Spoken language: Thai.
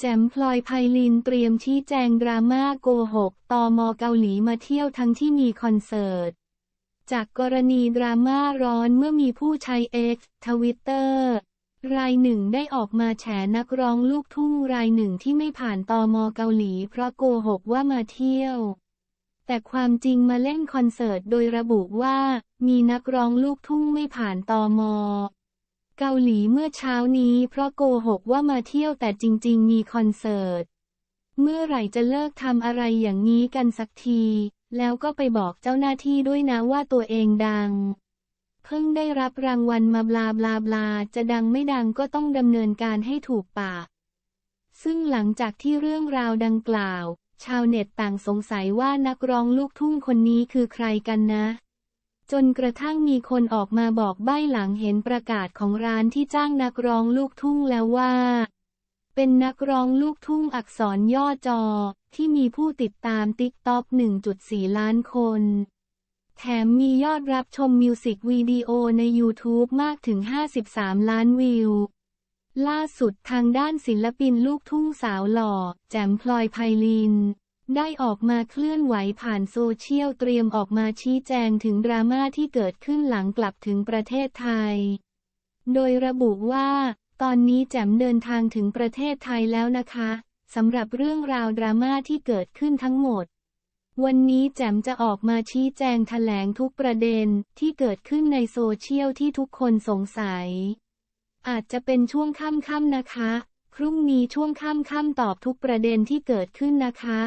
แจมพลอยไพลินเตรียมชี้แจงดราม่าโกหกตอมอเกาหลีมาเที่ยวทั้งที่มีคอนเสิร์ต จากกรณีดราม่าร้อนเมื่อมีผู้ใช้ X ทวิตเตอร์รายหนึ่งได้ออกมาแฉนักร้องลูกทุ่งรายหนึ่งที่ไม่ผ่านตอมอเกาหลีเพราะโกหกว่ามาเที่ยว แต่ความจริงมาเล่นคอนเสิร์ตโดยระบุว่า มีนักร้องลูกทุ่งไม่ผ่านตอมอ เกาหลีเมื่อเช้านี้เพราะโกหกว่ามาเที่ยวแต่จริง ๆ มีคอนเสิร์ต เมื่อไหร่จะเลิกทำอะไรอย่างนี้กันสักที แล้วก็ไปบอกเจ้าหน้าที่ด้วยนะว่าตัวเองดัง เพิ่งได้รับรางวัลมาบลาบลาบลาจะดังไม่ดังก็ต้องดำเนินการให้ถูกปาก ซึ่งหลังจากที่เรื่องราวดังกล่าว ชาวเน็ตต่างสงสัยว่านักร้องลูกทุ่งคนนี้คือใครกันนะ จนกระทั่งมีคนออกมาบอกใบ้หลังเห็นประกาศของร้านที่จ้างนักร้องลูกทุ่งแล้วว่า เป็นนักร้องลูกทุ่งอักษรย่อจอ ที่มีผู้ติดตามติ๊กต็อก1.4 ล้านคน แถมมียอดรับชมมิวสิกวิดีโอใน YouTube มากถึง 53 ล้านวิว ล่าสุดทางด้านศิลปินลูกทุ่งสาวหล่อ แจมพลอยไพลิน ได้ออกมาเคลื่อนไหวผ่านโซเชียลเตรียมออกมาชี้แจงถึงดราม่าที่เกิดขึ้นหลังกลับถึงประเทศไทย โดยระบุว่า ตอนนี้แจมเดินทางถึงประเทศไทยแล้วนะคะสำหรับเรื่องราวดราม่าที่เกิดขึ้นทั้งหมด วันนี้แจมจะออกมาชี้แจงแถลงทุกประเด็นที่เกิดขึ้นในโซเชียลที่ทุกคนสงสัย อาจจะเป็นช่วงค่ำๆนะคะ พรุ่งนี้ช่วงค่ำๆตอบทุกประเด็นที่เกิดขึ้นนะคะ